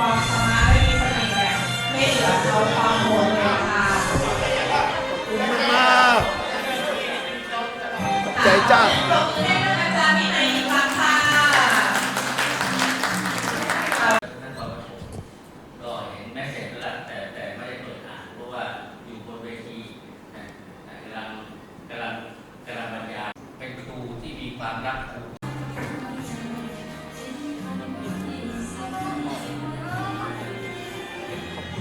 ความสามารถไม่มีเสน่ห์แบบไม่เหลือเขาความโหดเลยค่ะขอบคุณมากๆขใจจ้า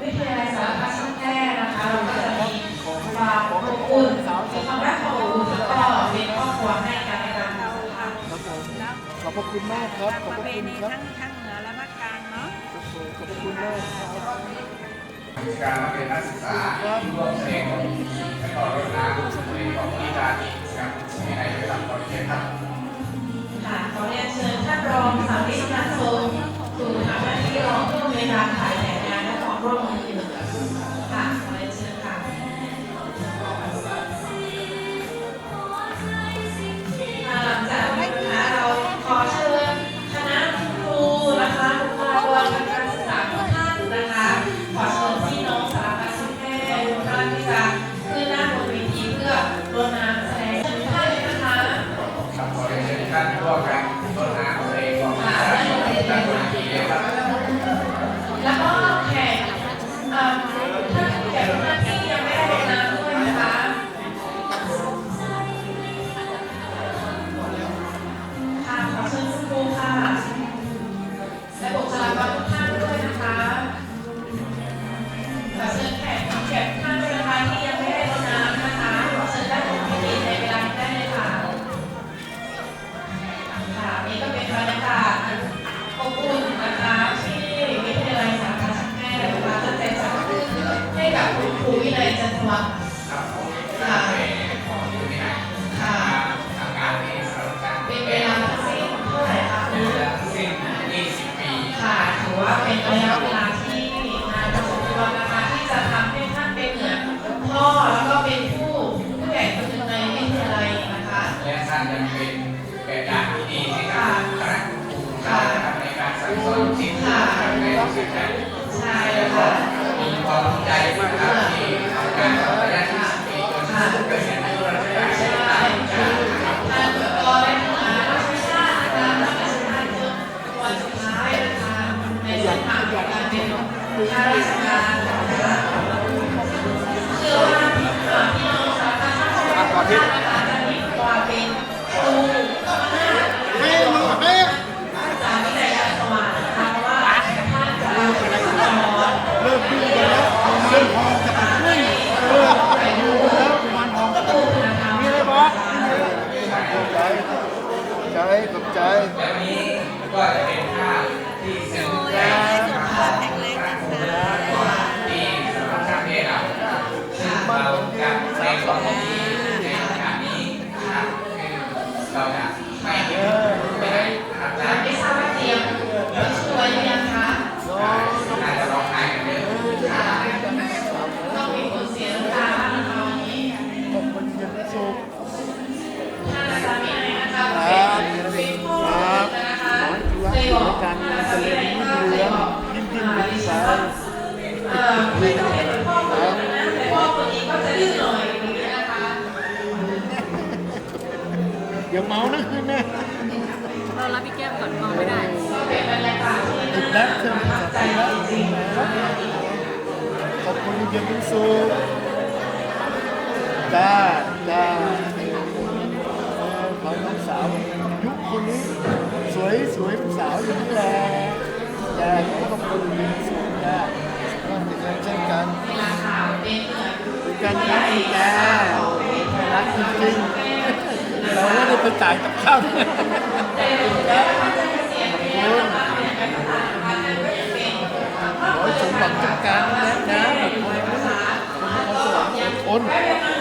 วิทยาลัยสารพัดช่างแค่นะคะ เราก็จะมีความอบอุ่นมีความรักความอบอุ่นแล้วก็เป็นครอบครัวให้กันในการทำค่ะขอบคุณมากครับ ขอบคุณครับทั้งทั้งเหนือและภาคกลางเนาะขอบคุณมากการเป็นนักศึกษาร่วมแสดงความนดีและก็รดน้ำในของวิชาที่ครับในไหนไปทำตอนเช้ครับค่ะขอเรียนเชิญท่านรองสามีนันทรงสู่ทำหน้าที่รองผู้อำนวยการค่ะ Amen. Aye. อย่าเมานะคืนนะเรารับพี่แก้มก่อนเมาไม่ได้ติดแล้วใช่ไหมติดแล้วขอบคุณเยอะเป็นสุขจ้าจ้าเขาลูกสาวยุคคนนี้สวยสวยสาวอยู่นี่แหละจ้าขอบคุณเยองเป็นสุขจ้องเป็นเช่นกันเป็นกันนะจ้ารักจริง เราไม่ได้ไปจ่ายกับข้าวขอให้สมหวังทุกการ้ะนะขอบคุณขอสวรรค์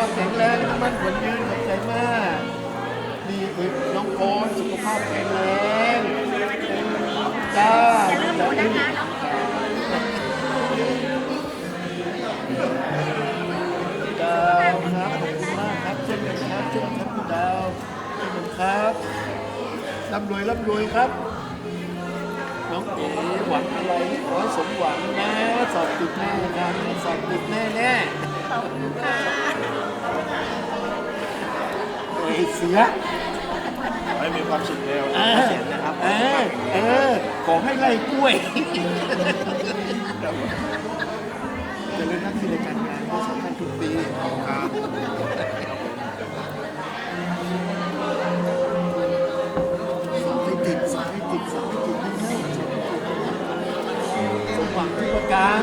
าพแข็งแรงมันขวัญยืนขอบใจมากดีอ้ยน้องโอนสุขภาพแข็งแรงจ้าอย่าลืมหนูนะคะดาวครับขอบคุณมากครับเช่นกันครับเช่นกันครับคุณดาวเช่นกันครับร่ำรวยร่ำรวยครับน้องเอ๋หวังอะไรขอสมหวังนะ สอบติดแน่ครับสอบติดแน่แน่ขอบคุณค่ะ เอ้ยเสือ ให้มีความสุขเร็วเออเออ เออ ขอให้ไล่กล้วย จะเล่นหน้าที่ในการงานที่สำคัญทุกปีครับสอบให้ติดสอบให้ติดสอบให้ติดให้ได้สมหวังทุกประการ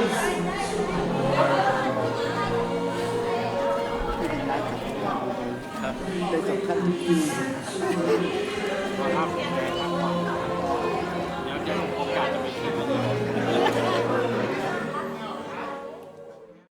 ไ